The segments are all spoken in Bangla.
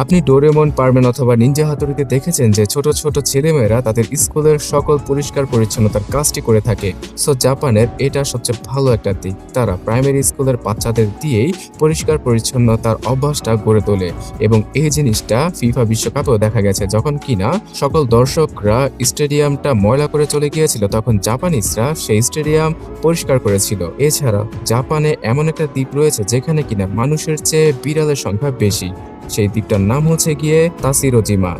আপনি ডোরেমন পারবেন অথবা নিঞ্জা হাতুড়িতে দেখেছেন যে ছোট ছোট ছেলেমেয়েরা তাদের স্কুলের সকল পরিষ্কার পরিচ্ছন্নতার কাজটি করে থাকে। সো জাপানের এটা সবচেয়ে ভালো একটা দিক। তারা প্রাইমারি স্কুলের বাচ্চাদের দিয়েই পরিষ্কার পরিচ্ছন্নতার অভ্যাসটা গড়ে তোলে এবং এই জিনিসটা ফিফা বিশ্বকাপেও দেখা গেছে যখন কিনা সকল দর্শকরা স্টেডিয়ামটা ময়লা করে চলে গিয়েছিল, তখন জাপানিজরা সেই স্টেডিয়াম পরিষ্কার করেছিল। এছাড়া জাপানে এমন একটা দ্বীপ রয়েছে যেখানে কিনা মানুষের চেয়ে বিড়ালের সংখ্যা বেশি। সেই দ্বীপটার নাম হচ্ছে গিয়ে তাসিরোজিমা।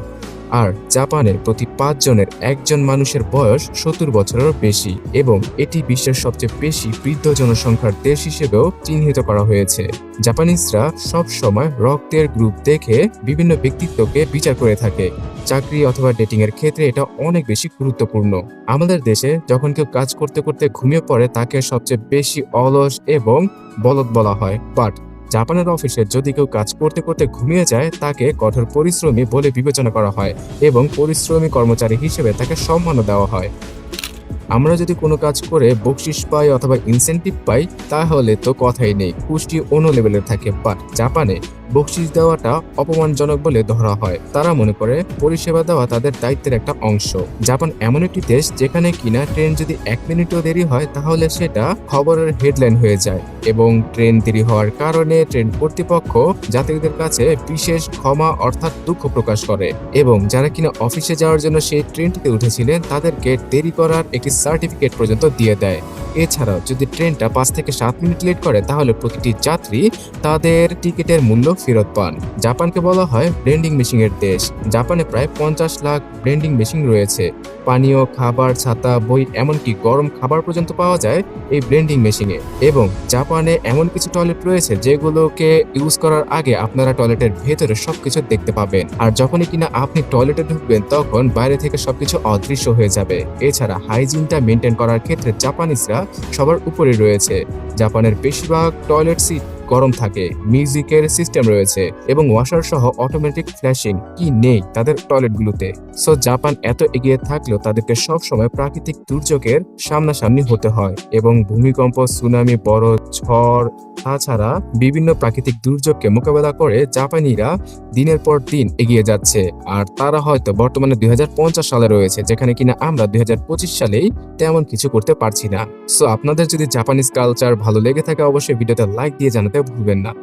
আর জাপানের প্রতি পাঁচজনের একজন মানুষের বয়স সত্তর বছরেরও বেশি এবং এটি বিশ্বের সবচেয়ে বেশি বৃদ্ধ জনসংখ্যার দেশ হিসেবেও চিহ্নিত করা হয়েছে। জাপানিজরা সব সময় রক্তের গ্রুপ দেখে বিভিন্ন ব্যক্তিত্বকে বিচার করে থাকে। চাকরি অথবা ডেটিং এর ক্ষেত্রে এটা অনেক বেশি গুরুত্বপূর্ণ। আমাদের দেশে যখন কেউ কাজ করতে করতে ঘুমিয়ে পড়ে তাকে সবচেয়ে বেশি অলস এবং বলদ বলা হয়। বাট জাপানের অফিসে যদি কেউ কাজ করতে করতে ঘুমিয়ে যায়, তাকে কঠোর পরিশ্রমী বলে বিবেচনা করা হয় এবং পরিশ্রমী কর্মচারী হিসেবে তাকে সম্মানও দেওয়া হয়। আমরা যদি কোনো কাজ করে বকশিস পাই অথবা ইনসেন্টিভ পাই, তাহলে তো কথাই নেই। পুষ্টি অন্য লেভেলে থাকে বাট জাপানে বকশিস দেওয়াটা অপমানজনক বলে ধরা হয়। তারা মনে করে, পরিষেবা দেওয়া তাদের দায়িত্বের একটা অংশ। জাপান এমন একটি দেশ যেখানে কিনা ট্রেন যদি এক মিনিটও দেরি হয়, তাহলে সেটা খবরের হেডলাইন হয়ে যায় এবং ট্রেন দেরি হওয়ার কারণে ট্রেন কর্তৃপক্ষ যাত্রীদের কাছে বিশেষ ক্ষমা অর্থাৎ দুঃখ প্রকাশ করে এবং যারা কিনা অফিসে যাওয়ার জন্য সেই ট্রেনটিতে উঠেছিলেন, তাদেরকে দেরি করার একটি সার্টিফিকেট পর্যন্ত দিয়ে দেয়। এছাড়াও যদি ট্রেনটা পাঁচ থেকে সাত মিনিট লেট করে, তাহলে প্রতিটি যাত্রী তাদের টিকিটের মূল্য ফেরত পান। জাপানকে বলা হয় ব্লেন্ডিং মেশিনের দেশ। জাপানে প্রায় পঞ্চাশ লাখ ব্লেন্ডিং মেশিন রয়েছে। পানীয়, খাবার, ছাতা, বই, এমনকি গরম খাবার পর্যন্ত পাওয়া যায় এই ব্লেন্ডিং মেশিনে। এবং জাপানে এমন কিছু টয়লেট রয়েছে যেগুলোকে ইউজ করার আগে আপনারা টয়লেটের ভেতরে সবকিছু দেখতে পাবেন। আর যখনই কিনা আপনি টয়লেটে ঢুকবেন, তখন বাইরে থেকে সবকিছু অদৃশ্য হয়ে যাবে। এছাড়া হাইজিনটা মেনটেন করার ক্ষেত্রে জাপানিজরা সবার উপরে রয়েছে। জাপানের বেশিরভাগ টয়লেট সিট গরম থাকে। মিউজিকের সিস্টেম রয়েছে এবং ওয়াশার সহ অটোমেটিক ফ্ল্যাশিং কি নেই তাদের টয়লেটগুলোতে। সো জাপান এত এগিয়ে থাকলেও তাদেরকে সবসময় প্রাকৃতিক দুর্যোগের সামনাসামনি হতে হয় এবং ভূমিকম্প, সুনামি, বড় ঝড়, তাছাড়া বিভিন্ন প্রাকৃতিক দুর্যোগকে মোকাবেলা করে জাপানিরা দিনের পর দিন এগিয়ে যাচ্ছে। আর তারা হয়তো বর্তমানে দুই হাজার পঞ্চাশ সালে রয়েছে, যেখানে কিনা আমরা দুই হাজার পঁচিশ সালেই তেমন কিছু করতে পারছি না। সো আপনাদের যদি জাপানিজ কালচার ভালো লেগে থাকে, অবশ্যই ভিডিওতে লাইক দিয়ে জানাতে ভুলবেন না।